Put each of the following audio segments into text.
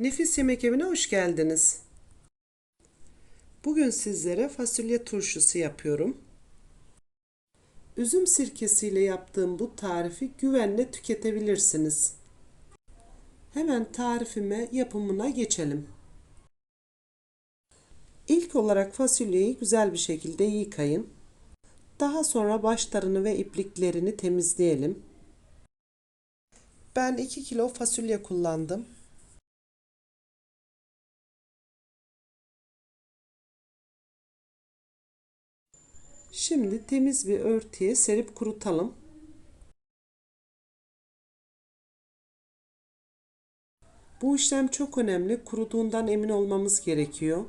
Nefis Yemek Evi'ne hoş geldiniz. Bugün sizlere fasulye turşusu yapıyorum. Üzüm sirkesiyle yaptığım bu tarifi güvenle tüketebilirsiniz. Hemen tarifime, yapımına geçelim. İlk olarak fasulyeyi güzel bir şekilde yıkayın. Daha sonra başlarını ve ipliklerini temizleyelim. Ben 2 kilo fasulye kullandım. Şimdi temiz bir örtüye serip kurutalım. Bu işlem çok önemli. Kuruduğundan emin olmamız gerekiyor.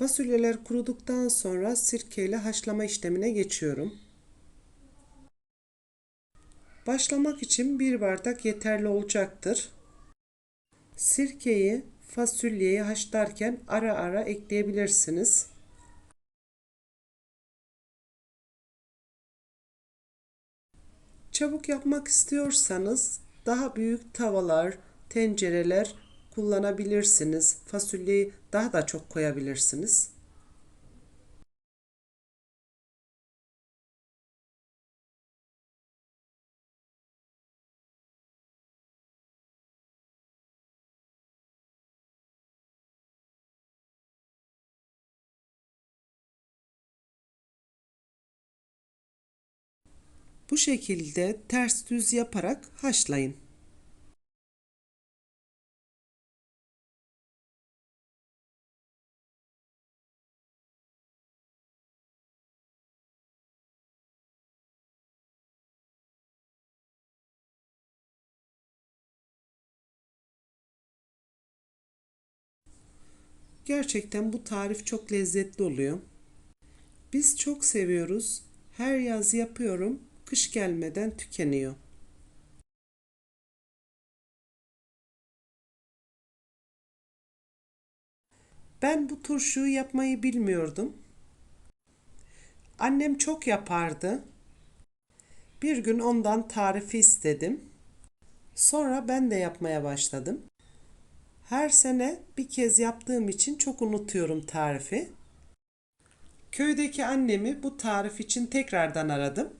Fasulyeler kuruduktan sonra sirkeyle haşlama işlemine geçiyorum. Başlamak için bir bardak yeterli olacaktır. Sirkeyi fasulyeyi haşlarken ara ara ekleyebilirsiniz. Çabuk yapmak istiyorsanız daha büyük tavalar, tencereler kullanabilirsiniz. Fasulyeyi daha da çok koyabilirsiniz. Bu şekilde ters düz yaparak haşlayın. Gerçekten bu tarif çok lezzetli oluyor. Biz çok seviyoruz. Her yaz yapıyorum. Kış gelmeden tükeniyor. Ben bu turşuyu yapmayı bilmiyordum. Annem çok yapardı. Bir gün ondan tarifi istedim. Sonra ben de yapmaya başladım. Her sene bir kez yaptığım için çok unutuyorum tarifi. Köydeki annemi bu tarif için tekrardan aradım.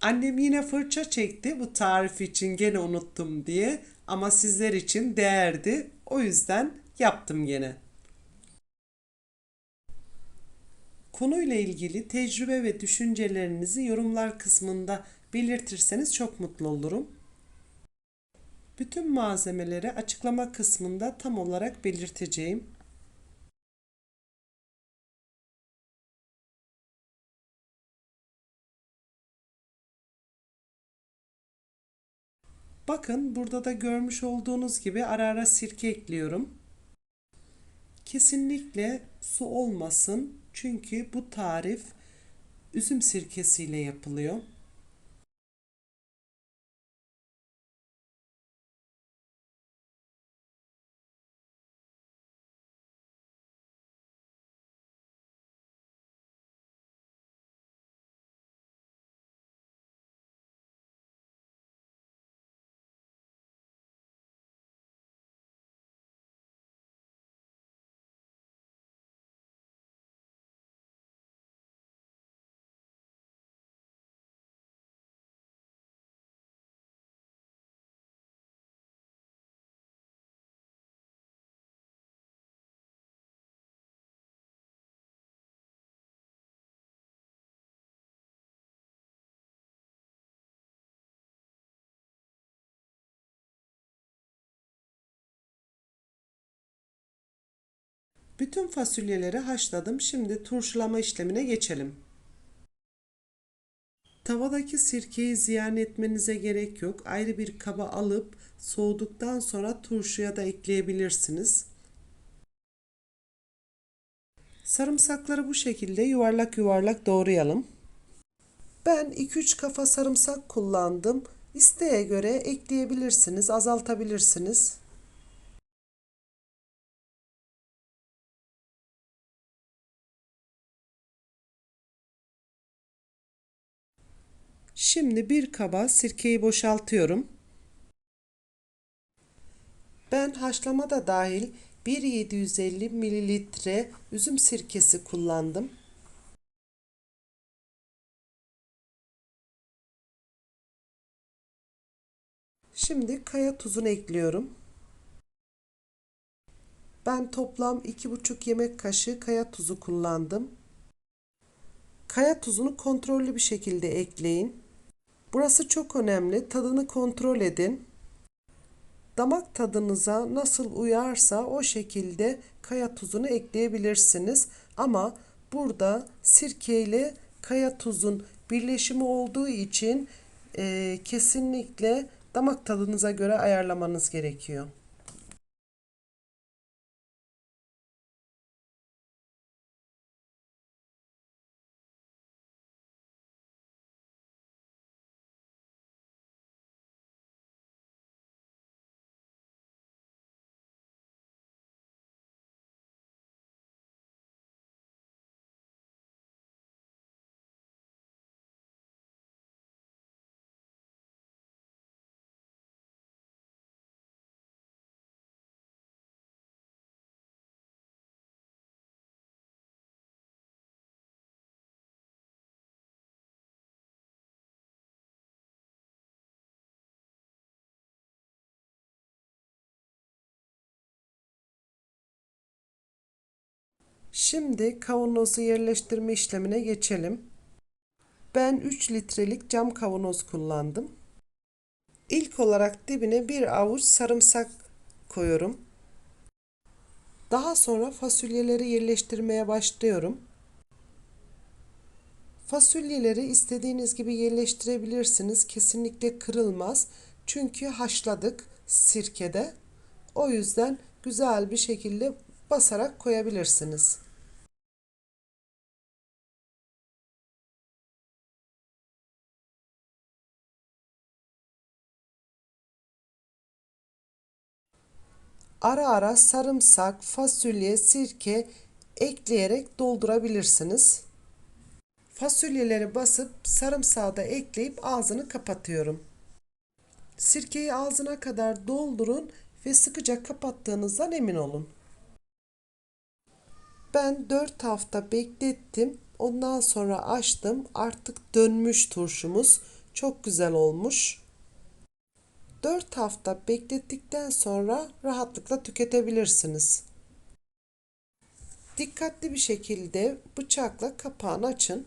Annem yine fırça çekti bu tarif için gene unuttum diye ama sizler için değerdi. O yüzden yaptım gene. Konuyla ilgili tecrübe ve düşüncelerinizi yorumlar kısmında belirtirseniz çok mutlu olurum. Bütün malzemeleri açıklama kısmında tam olarak belirteceğim. Bakın burada da görmüş olduğunuz gibi ara ara sirke ekliyorum. Kesinlikle su olmasın çünkü bu tarif üzüm sirkesiyle yapılıyor. Bütün fasulyeleri haşladım. Şimdi turşulama işlemine geçelim. Tavadaki sirkeyi ziyan etmenize gerek yok. Ayrı bir kaba alıp soğuduktan sonra turşuya da ekleyebilirsiniz. Sarımsakları bu şekilde yuvarlak yuvarlak doğrayalım. Ben 2-3 kafa sarımsak kullandım. İsteğe göre ekleyebilirsiniz, azaltabilirsiniz. Şimdi bir kaba sirkeyi boşaltıyorum. Ben haşlama da dahil 1.750 mililitre üzüm sirkesi kullandım. Şimdi kaya tuzunu ekliyorum. Ben toplam 2,5 yemek kaşığı kaya tuzu kullandım. Kaya tuzunu kontrollü bir şekilde ekleyin. Burası çok önemli. Tadını kontrol edin. Damak tadınıza nasıl uyarsa o şekilde kaya tuzunu ekleyebilirsiniz. Ama burada sirke ile kaya tuzun birleşimi olduğu için e, kesinlikle damak tadınıza göre ayarlamanız gerekiyor. Şimdi kavanozu yerleştirme işlemine geçelim. Ben 3 litrelik cam kavanoz kullandım. İlk olarak dibine bir avuç sarımsak koyuyorum. Daha sonra fasulyeleri yerleştirmeye başlıyorum. Fasulyeleri istediğiniz gibi yerleştirebilirsiniz. Kesinlikle kırılmaz. Çünkü haşladık sirkede. O yüzden güzel bir şekilde basarak koyabilirsiniz. Ara ara sarımsak, fasulye, sirke ekleyerek doldurabilirsiniz. Fasulyeleri basıp sarımsağı da ekleyip ağzını kapatıyorum. Sirkeyi ağzına kadar doldurun ve sıkıca kapattığınızdan emin olun. Ben 4 hafta beklettim. Ondan sonra açtım. Artık dönmüş turşumuz. Çok güzel olmuş. 4 hafta beklettikten sonra rahatlıkla tüketebilirsiniz. Dikkatli bir şekilde bıçakla kapağını açın.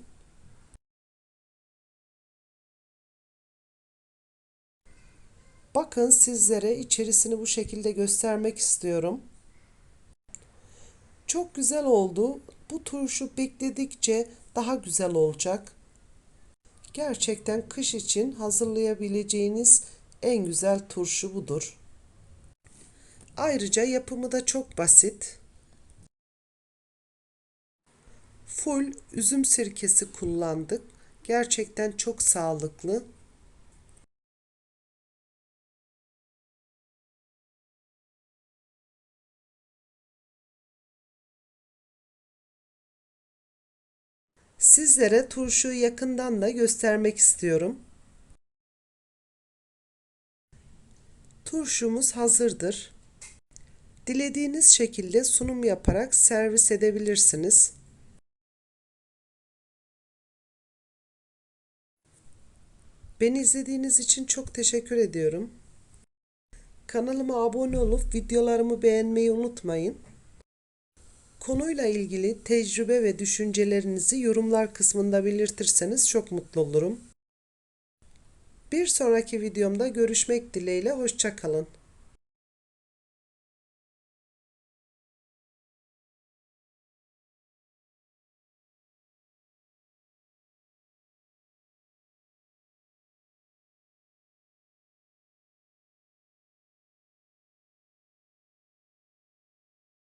Bakın sizlere içerisini bu şekilde göstermek istiyorum. Çok güzel oldu. Bu turşu bekledikçe daha güzel olacak. Gerçekten kış için hazırlayabileceğiniz en güzel turşu budur. Ayrıca yapımı da çok basit. Full üzüm sirkesi kullandık. Gerçekten çok sağlıklı. Sizlere turşuyu yakından da göstermek istiyorum. Turşumuz hazırdır. Dilediğiniz şekilde sunum yaparak servis edebilirsiniz. Beni izlediğiniz için çok teşekkür ediyorum. Kanalıma abone olup videolarımı beğenmeyi unutmayın. Konuyla ilgili tecrübe ve düşüncelerinizi yorumlar kısmında belirtirseniz çok mutlu olurum. Bir sonraki videomda görüşmek dileğiyle hoşçakalın.